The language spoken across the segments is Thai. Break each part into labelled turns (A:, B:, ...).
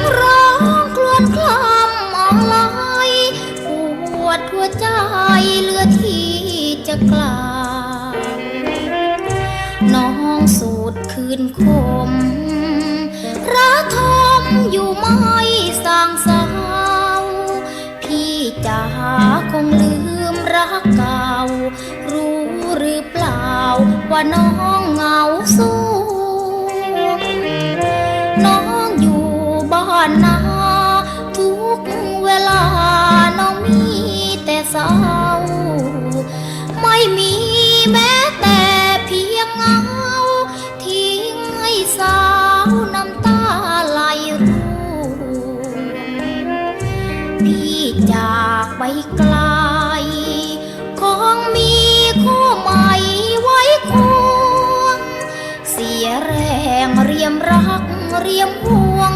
A: งร้องกลวนคลอมมองลอยปวดหัวใจเลือที่จะกลาวน้องสูดคืนคมระทมอยู่ไม่สางสาว พี่จ๋าคงลืมรักเก่า รู้หรือเปล่าว่าน้องเหงาสู้น้องานนาทุกเวลาน้องมีแต่เศร้า ไม่มีแม้แต่เพียงเงา ทิ้งให้สาวน้ำตาไหลร่วงพี่จากไปไกลคงมีคู่ใหม่ไว้คงเสียแรงเรียมรักเรียมห่วง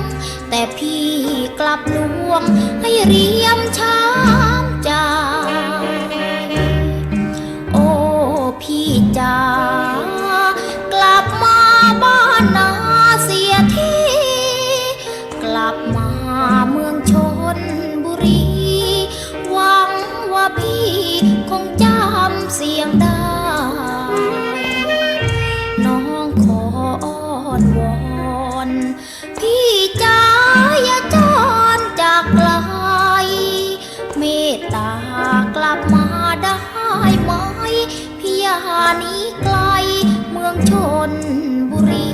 A: แต่พี่กลับลวงให้เรียมช้ำใจ โอ้พี่จ๋ากลับมาบ้านนาเสียทีกลับมาเมืองชนบุรี หวังว่าพี่คงจำเสียงได้ กลับมาได้ไหมพี่ยานีไกลเมืองชนบุรี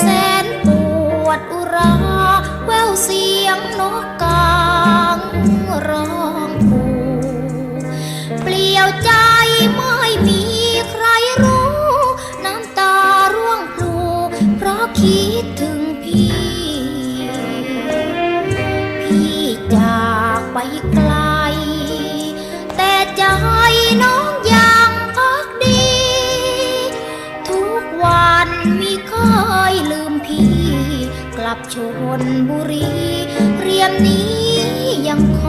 A: แสนปวดอุรา แววเสียงนกกางร้องผูเปลี่ยวใจไม่มีใครรู้ น้ำตาร่วงพลูเพราะคิดถึงพี่ พี่จา ไปไกล แต่ใจน้องยังพักดี ทุกวันมีเคยลืมพี่ กลับชนบุรี เรียมนี้ยังค